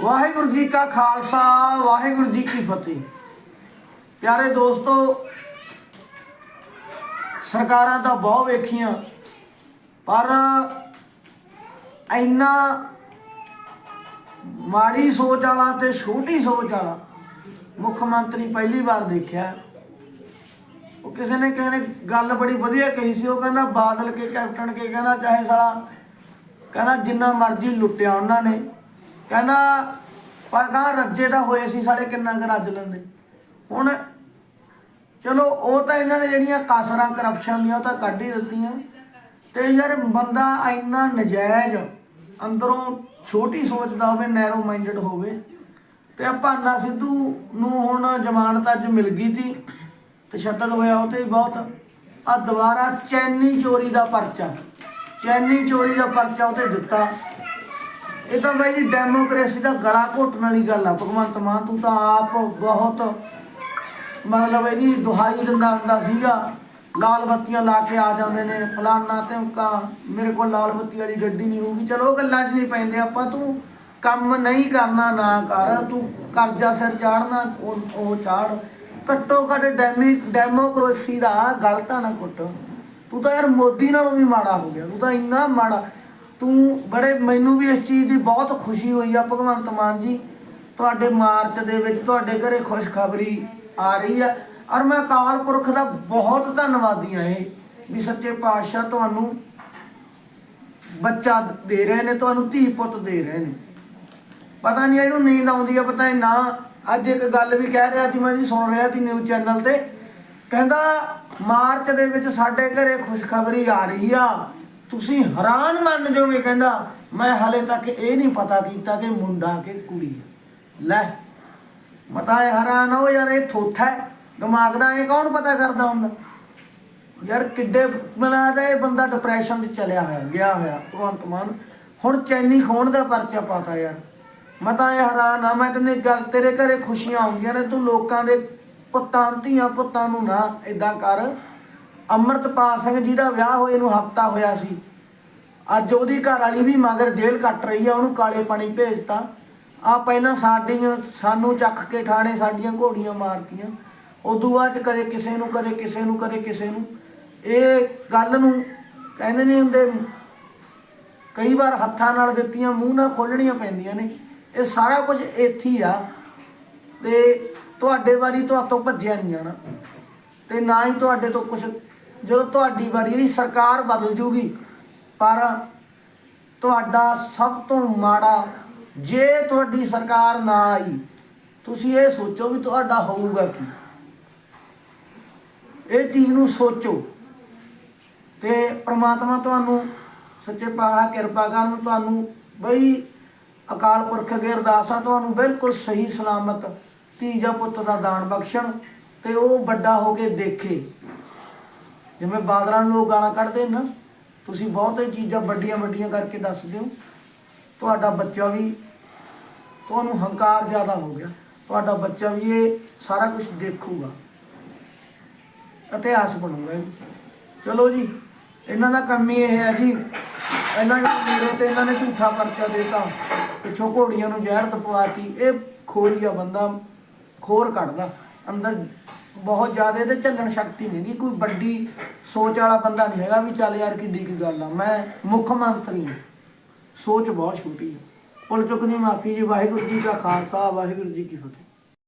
ਵਾਹਿਗੁਰੂ ਜੀ ਕਾ ਖਾਲਸਾ, ਵਾਹਿਗੁਰੂ ਜੀ ਕੀ ਫਤਿਹ। ਪਿਆਰੇ ਦੋਸਤੋ, ਸਰਕਾਰਾਂ ਤਾਂ ਬਹੁਤ ਵੇਖੀਆਂ, ਪਰ ਇੰਨਾ ਮਾੜੀ ਸੋਚ ਵਾਲਾ ਤੇ ਛੋਟੀ ਸੋਚ ਵਾਲਾ ਮੁੱਖ ਮੰਤਰੀ ਪਹਿਲੀ ਵਾਰ ਦੇਖਿਆ। ਉਹ ਕਿਸੇ ਨੇ ਕਹਿੰਦੇ ਗੱਲ ਬੜੀ ਵਧੀਆ ਕਹੀ ਸੀ, ਉਹ ਕਹਿੰਦਾ ਬਾਦਲ ਕੇ, ਕੈਪਟਨ ਕੇ ਕਹਿੰਦਾ ਚਾਹੇ ਸਾਲਾ, ਕਹਿੰਦਾ ਜਿੰਨਾ ਮਰਜ਼ੀ ਲੁੱਟਿਆ ਉਹਨਾਂ ਨੇ। ਕਹਿੰਦਾ, ਪਰ ਕਹਾਂ ਰੱਜੇ ਦਾ ਹੋਏ ਸੀ ਸਾਲੇ ਕਿੰਨਾ ਕੁ ਰੱਜ ਲੈਂਦੇ। ਹੁਣ ਚਲੋ, ਉਹ ਤਾਂ ਇਹਨਾਂ ਨੇ ਜਿਹੜੀਆਂ ਕਾਸਰਾਂ ਕਰਪਸ਼ਨ ਦੀਆਂ, ਉਹ ਤਾਂ ਕੱਢ ਹੀ ਦਿੱਤੀਆਂ। ਤੇ ਯਾਰ ਬੰਦਾ ਇੰਨਾ ਨਜਾਇਜ਼ ਅੰਦਰੋਂ ਛੋਟੀ ਸੋਚਦਾ ਹੋਵੇ ਨੈਰੋ ਮਾਈਂਡਡ ਹੋਵੇ। ਤੇ ਭਾਨਾ ਸਿੱਧੂ ਨੂੰ ਹੁਣ ਜ਼ਮਾਨਤ ਅੱਜ ਮਿਲ ਗਈ ਸੀ ਤਸ਼ੱਦਦ ਹੋਇਆ ਉਹ ਤੇ ਬਹੁਤ। ਆ ਦੁਬਾਰਾ ਚੈਨੀ ਚੋਰੀ ਦਾ ਪਰਚਾ, ਚੈਨੀ ਚੋਰੀ ਦਾ ਪਰਚਾ ਉਹ ਤੇ ਦਿੱਤਾ। ਇਹ ਤਾਂ ਬਾਈ ਜੀ ਡੈਮੋਕ੍ਰੇਸੀ ਦਾ ਗਲਾ ਘੋਟਣ ਵਾਲੀ ਗੱਲ ਆ। ਭਗਵੰਤ ਮਾਨ, ਤੂੰ ਤਾਂ ਆਪ ਬਹੁਤ ਮਤਲਬ ਇਹਦੀ ਦੁਹਾਈ ਦਿੰਦਾ ਹੁੰਦਾ ਸੀਗਾ। ਲਾਲ ਬੱਤੀਆਂ ਲਾ ਕੇ ਆ ਜਾਂਦੇ ਨੇ, ਫਲਾਨਾ ਧਮਕਾ ਮੇਰੇ ਕੋਲ ਲਾਲ ਬੱਤੀ ਵਾਲੀ ਗੱਡੀ ਨਹੀਂ ਹੋਊਗੀ। ਚਲੋ ਉਹ ਗੱਲਾਂ 'ਚ ਨਹੀਂ ਪੈਂਦੇ, ਆਪਾਂ ਤੂੰ ਕੰਮ ਨਹੀਂ ਕਰਨਾ ਨਾ ਕਰ, ਤੂੰ ਕਰਜ਼ਾ ਸਿਰ ਚਾੜਨਾ, ਉਹ ਚਾੜ। ਘੱਟੋ ਘੱਟ ਡੈਮੀ ਡੈਮੋਕ੍ਰੇਸੀ ਦਾ ਗਲਤਾ ਨਾ ਕੁੱਟ ਤੂੰ ਤਾਂ ਯਾਰ ਮੋਦੀ ਨਾਲੋਂ ਵੀ ਮਾੜਾ ਹੋ ਗਿਆ, ਤੂੰ ਤਾਂ ਇੰਨਾ ਮਾੜਾ। ਤੂੰ ਬੜੇ, ਮੈਨੂੰ ਵੀ ਇਸ ਚੀਜ਼ ਦੀ ਬਹੁਤ ਖੁਸ਼ੀ ਹੋਈ ਆ, ਭਗਵੰਤ ਮਾਨ ਜੀ। ਤੁਹਾਡੇ ਮਾਰਚ ਦੇ ਵਿੱਚ ਤੁਹਾਡੇ ਘਰੇ ਖੁਸ਼ਖਬਰੀ ਆ ਰਹੀ ਆ। ਔਰ ਮੈਂ ਅਕਾਲ ਪੁਰਖ ਦਾ ਬਹੁਤ ਧੰਨਵਾਦੀ ਆ ਇਹ, ਵੀ ਸੱਚੇ ਪਾਤਸ਼ਾਹ ਤੁਹਾਨੂੰ ਬੱਚਾ ਦੇ ਰਹੇ ਨੇ, ਤੁਹਾਨੂੰ ਧੀ ਪੁੱਤ ਦੇ ਰਹੇ ਨੇ। ਪਤਾ ਨਹੀਂ ਇਹਨੂੰ ਨੀਂਦ ਆਉਂਦੀ ਆ, ਪਤਾ ਨਹੀਂ ਨਾ। ਅੱਜ ਇੱਕ ਗੱਲ ਵੀ ਕਹਿ ਰਿਹਾ ਸੀ, ਮੈਂ ਜੀ ਸੁਣ ਰਿਹਾ ਸੀ ਨਿਊਜ਼ ਚੈਨਲ ਤੇ। ਕਹਿੰਦਾ, ਮਾਰਚ ਦੇ ਵਿੱਚ ਸਾਡੇ ਘਰੇ ਖੁਸ਼ਖਬਰੀ ਆ ਰਹੀ ਆ। ਤੁਸੀਂ ਹੈਰਾਨ ਮੰਨ ਜਾਓਗੇ ਕਹਿੰਦਾ, ਮੈਂ ਹਲੇ ਤੱਕ ਇਹ ਨਹੀਂ ਪਤਾ ਕੀਤਾ ਕਿ ਮੁੰਡਾ ਕਿ ਕੁੜੀ ਲੈ, ਮਤਾ ਇਹ ਹੈਰਾਨ ਹੋ ਯਾਰ, ਇਹ ਥੋਥਾ ਹੈ। ਦਿਮਾਗ ਦਾ ਇਹ ਕੌਣ ਪਤਾ ਕਰਦਾ ਹੁੰਦਾ? ਯਾਰ ਕਿੱਡੇ ਬਣਾਦਾ ਇਹ ਬੰਦਾ ਡਿਪਰੈਸ਼ਨ 'ਚ ਚਲਿਆ ਹੋਇਆ, ਗਿਆ ਹੋਇਆ, ਭਗਵੰਤ ਮਾਨ। ਹੁਣ ਚੈਨੀ ਖੋਣ ਦਾ ਪਰਚਾ ਪਾਤਾ ਯਾਰ। ਮੈਂ ਤਾਂ ਇਹ ਹੈਰਾਨ ਆ, ਮੈਂ ਤੈਨੂੰ ਗੱਲ, ਤੇਰੇ ਘਰੇ ਖੁਸ਼ੀਆਂ ਆਉਂਦੀਆਂ ਨੇ, ਤੂੰ ਲੋਕਾਂ ਦੇ ਪੁੱਤਾਂ, ਧੀਆਂ ਪੁੱਤਾਂ ਨੂੰ ਨਾ ਇਦਾਂ ਕਰ। ਅੰਮ੍ਰਿਤਪਾਲ ਸਿੰਘ ਜੀ ਦਾ ਵਿਆਹ ਹੋਏ ਨੂੰ ਹਫਤਾ ਹੋਇਆ ਸੀ। ਅੱਜ ਉਹਦੀ ਘਰ ਵਾਲੀ ਵੀ ਮਗਰ ਜੇਲ੍ਹ ਕੱਟ ਰਹੀ ਆ, ਉਹਨੂੰ ਕਾਲੇ ਪਾਣੀ ਭੇਜਤਾ। ਆ ਪਹਿਲਾਂ ਸਾਡੀਆਂ, ਸਾਨੂੰ ਚੱਕ ਕੇ ਠਾਣੇ ਸਾਡੀਆਂ ਘੋੜੀਆਂ ਮਾਰਤੀਆਂ। ਉਦੋਂ ਬਾਅਦ ਚ ਕਦੇ ਕਿਸੇ ਨੂੰ ਕਰੇ ਕਿਸੇ ਨੂੰ ਕਰੇ ਕਿਸੇ ਨੂੰ। ਇਹ ਗੱਲ ਨੂੰ ਕਹਿੰਦੇ ਨਹੀਂ ਹੁੰਦੇ, ਕਈ ਵਾਰ ਹੱਥਾਂ ਨਾਲ ਦਿੱਤੀਆਂ, ਮੂੰਹ ਨਾਲ ਖੋਲਣੀਆਂ ਪੈਂਦੀਆਂ ਨੇ। ਇਹ ਸਾਰਾ ਕੁਝ ਇੱਥੇ ਆ। ਤੇ ਤੁਹਾਡੇ ਵਾਰੀ ਤੁਹਾਤੋਂ ਭੱਜਿਆ ਨਹੀਂ ਜਾਣਾ। ਤੇ ਨਾ ਹੀ ਤੁਹਾਡੇ ਤੋਂ ਕੁਝ ਜਦੋਂ ਤੁਹਾਡੀ ਵਾਰੀ ਆਈ ਸਰਕਾਰ ਬਦਲ ਜੂਗੀ। ਪਰ ਤੁਹਾਡਾ ਸਭ ਤੋਂ ਮਾੜਾ, ਜੇ ਤੁਹਾਡੀ ਸਰਕਾਰ ਨਾ ਆਈ, ਤੁਸੀਂ ਇਹ ਸੋਚੋ ਵੀ ਤੁਹਾਡਾ ਹੋਊਗਾ ਕੀ। ਇਹ ਚੀਜ਼ ਨੂੰ ਸੋਚੋ। ਤੇ ਪ੍ਰਮਾਤਮਾ ਤੁਹਾਨੂੰ ਸੱਚੇ ਪਾਤਸ਼ਾਹ ਕਿਰਪਾ ਕਰਨ ਤੁਹਾਨੂੰ ਬਈ ਅਕਾਲ ਪੁਰਖ ਅਗੇ ਅਰਦਾਸਾਂ ਤੁਹਾਨੂੰ ਬਿਲਕੁਲ ਸਹੀ ਸਲਾਮਤ ਧੀ ਜਾਂ ਪੁੱਤ ਦਾ ਦਾਨ ਬਖਸ਼ਣ ਤੇ ਉਹ ਵੱਡਾ ਹੋ ਕੇ ਦੇਖੇ। ਜਿਵੇਂ ਬਾਦਲਾਂ ਨੂੰ ਲੋਕ ਗਾਲਾਂ ਕੱਢਦੇ ਨਾ, ਤੁਸੀਂ ਬਹੁਤੇ ਚੀਜ਼ਾਂ ਵੱਡੀਆਂ ਵੱਡੀਆਂ ਕਰਕੇ ਦੱਸਦੇ ਹੋ ਤੁਹਾਡਾ ਬੱਚਾ ਵੀ ਤੁਹਾਨੂੰ ਹੰਕਾਰ ਜ਼ਿਆਦਾ ਹੋ ਗਿਆ। ਤੁਹਾਡਾ ਬੱਚਾ ਵੀ ਇਹ ਸਾਰਾ ਕੁਝ ਦੇਖੂਗਾ। ਇਤਿਹਾਸ ਬਣੂਗਾ। ਚਲੋ ਜੀ, ਇਹਨਾਂ ਦਾ ਕੰਮ ਹੀ ਇਹ ਹੈ ਜੀ। ਇਹਨਾਂ ਨੇ ਮੇਰੇ ਤੇ ਇਹਨਾਂ ਨੇ ਝੂਠਾ ਪਰਚਾ ਦੇਤਾ। ਪਿੱਛੋਂ ਘੋੜੀਆਂ ਨੂੰ ਜ਼ਹਿਰ ਦਪਵਾਤੀ ਇਹ ਖੋਰੀਆ ਬੰਦਾ, ਖੋਰ ਕੱਢਦਾ। ਅੰਦਰ ਬਹੁਤ ਜ਼ਿਆਦਾ ਇਹਦੇ ਝੱਲਣ ਸ਼ਕਤੀ ਨਹੀਂ ਗੀ ਕੋਈ ਵੱਡੀ ਸੋਚ ਵਾਲਾ ਬੰਦਾ ਨਹੀਂ ਹੈਗਾ ਵੀ ਚੱਲ ਯਾਰ ਕਿੱਡੀ ਕੀ ਗੱਲ ਆ। ਮੈਂ ਮੁੱਖ ਮੰਤਰੀ ਹਾਂ। ਸੋਚ ਬਹੁਤ ਛੋਟੀ ਹੈ ਪੁੱਲ ਚੁੱਕਣੀ ਮਾਫੀ ਜੀ, ਵਾਹਿਗੁਰੂ ਜੀ ਕਾ ਖਾਲਸਾ, ਵਾਹਿਗੁਰੂ ਜੀ ਕੀ ਫਤਿਹ।